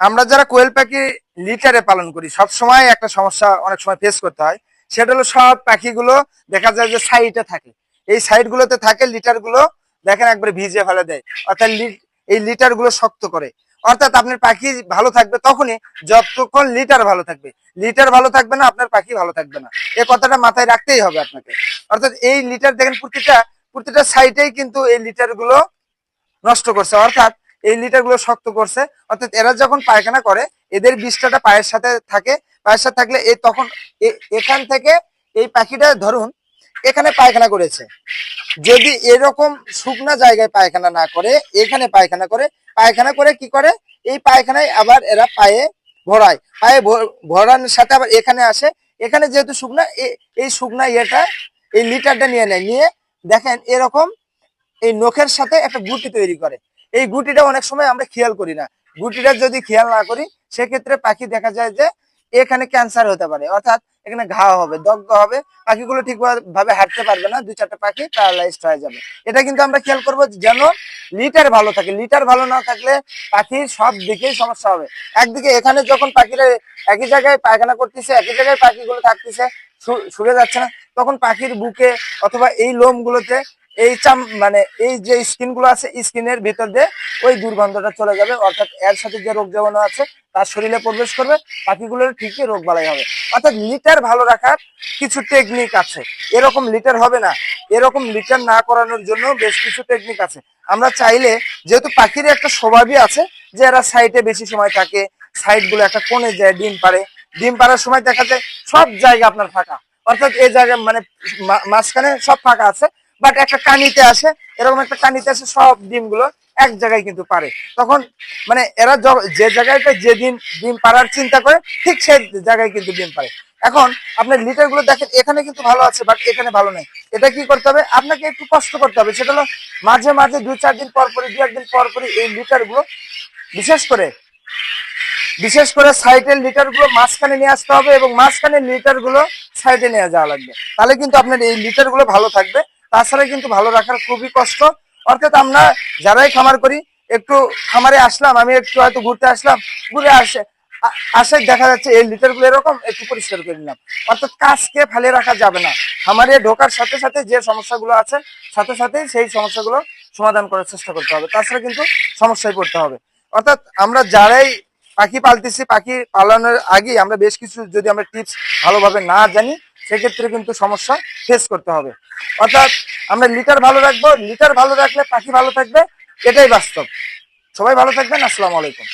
আমরা যারা কোয়েল পাখি লিটারে পালন করি সব সময় একটা সমস্যা অনেক সময় ফেস করতে হয়। সেটা হলো সব পাখিগুলো দেখা যায় যে সাইডে থাকে। এই সাইড গুলোতে থাকে লিটারগুলো দেখেন একবারে ভিজে ফেলে দেয়। অর্থাৎ এই লিটারগুলো শক্ত করে। অর্থাৎ আপনার পাখি ভালো থাকবে তখনই যতক্ষণ লিটার ভালো থাকবে। লিটার ভালো থাকবে না, আপনার পাখি ভালো থাকবে না। এ কথাটা মাথায় রাখতেই হবে আপনাকে। অর্থাৎ এই লিটার দেখেন প্রতিটা প্রতিটা সাইডেই কিন্তু এই লিটারগুলো নষ্ট করছে। অর্থাৎ এই লিটারগুলো শক্ত করছে। অর্থাৎ এরা যখন পায়খানা করে, এদের বিষটাটা পায়ের সাথে থাকে। পায়ের সাথে থাকলে এ তখন এখান থেকে এই পাখিটা ধরুন, এখানে পায়খানা করেছে। যদি এরকম শুকনা জায়গায় পায়খানা না করে, এখানে পায়খানা করে পায়খানা করে কি করে? এই পায়খানায় আবার এরা পায়ে ভরায়। পায়ে ভরানোর সাথে আবার এখানে আসে। এখানে যেহেতু শুকনা এই শুকনা ইয়েটা, এই লিটারটা নিয়ে নেয়। নিয়ে দেখেন এরকম এই নখের সাথে একটা গুটি তৈরি করে। এই গুটিটা অনেক সময় আমরা খেয়াল করি না। গুটিটা যদি খেয়াল না করি, সেক্ষেত্রে পাখি দেখা যায় যে এখানে ক্যান্সার হতে পারে। অর্থাৎ এখানে ঘা হবে দগ্ধ হবে। পাখিগুলো ঠিক ভাবে হাঁটতে পারবে না। দুই চারটা পাখি প্যারালাইজড হয়ে যাবে। এটা কিন্তু আমরা খেয়াল করব যেন লিটার ভালো থাকে। লিটার ভালো না থাকলে পাখির সব দিকেই সমস্যা হবে। একদিকে এখানে যখন পাখিরা একই জায়গায় পায়খানা করতেছে, একই জায়গায় পাখিগুলো থাকতেছে সরে যাচ্ছে না, তখন পাখির বুকে অথবা এই লোমগুলোতে এই চাম মানে এই যে স্কিনগুলো আছে স্কিনের ভিতর দিয়ে ওই দুর্গন্ধটা চলে যাবে। অর্থাৎ এর সাথে যে রোগ জীবাণু আছে, তার শরীরে প্রবেশ করবে পাখিগুলোর ঠিকই রোগ বালাই হবে। অর্থাৎ লিটার ভালো রাখার কিছু টেকনিক আছে। এরকম লিটার হবে না। এরকম লিটার না করানোর জন্য বেশ কিছু টেকনিক আছে। আমরা চাইলে, যেহেতু পাখির একটা স্বভাবই আছে, যে এরা সাইডে বেশি সময় থাকে সাইডগুলো একটা কোণে যায়, ডিম পারে ডিম পাড়ার সময় দেখা যায় সব জায়গা আপনার ফাঁকা। অর্থাৎ এই জায়গায় মানে মাঝখানে সব ফাঁকা আছে। বাট একটা কানিতে আসে এরকম একটা কানিতে আসে সব ডিমগুলো এক জায়গায় কিন্তু পারে। তখন মানে এরা যে জায়গাটা যে ডিম ডিম পাড়ার চিন্তা করে, ঠিক সেই জায়গায় কিন্তু ডিম পারে এখন আপনার লিটারগুলো দেখেন, এখানে কিন্তু ভালো আছে বাট এখানে ভালো নেই। এটা কি করতে হবে? আপনাকে একটু কষ্ট করতে হবে, সেটা হলো মাঝে মাঝে দুই চার দিন পর পরে দু একদিন পর পরে এই লিটারগুলো বিশেষ করে বিশেষ করে সাইডের লিটারগুলো মাঝখানে নিয়ে আসতে হবে এবং মাঝখানে লিটারগুলো সাইডে নিয়ে যাওয়া লাগবে। তাহলে কিন্তু আপনার এই লিটারগুলো ভালো থাকবে। তাছাড়া কিন্তু ভালো রাখার খুবই কষ্ট। অর্থাৎ আমরা যারাই খামার করি, একটু খামারে আসলাম, আমি একটু হয়তো ঘুরতে আসলাম, ঘুরে আসে আসে দেখা যাচ্ছে এই লিটারগুলো এরকম, একটু পরিষ্কার করে নিলাম। অর্থাৎ কাজকে ফেলে রাখা যাবে না। খামারে ঢোকার সাথে সাথে যে সমস্যাগুলো আছে, সাথে সাথে সেই সমস্যাগুলো সমাধান করার চেষ্টা করতে হবে। তাছাড়া কিন্তু সমস্যায় পড়তে হবে। অর্থাৎ আমরা যারাই পাখি পালতেছি, পাখি পালানোর আগে আমরা বেশ কিছু যদি আমরা টিপস ভালোভাবে না জানি সেক্ষেত্রে কিন্তু সমস্যা ফেস করতে হবে। অর্থাৎ আমরা লিটার ভালো রাখব, লিটার ভালো রাখলে পাখি ভালো থাকবে, এটাই বাস্তব। সবাই ভালো থাকবেন, আসসালামু আলাইকুম।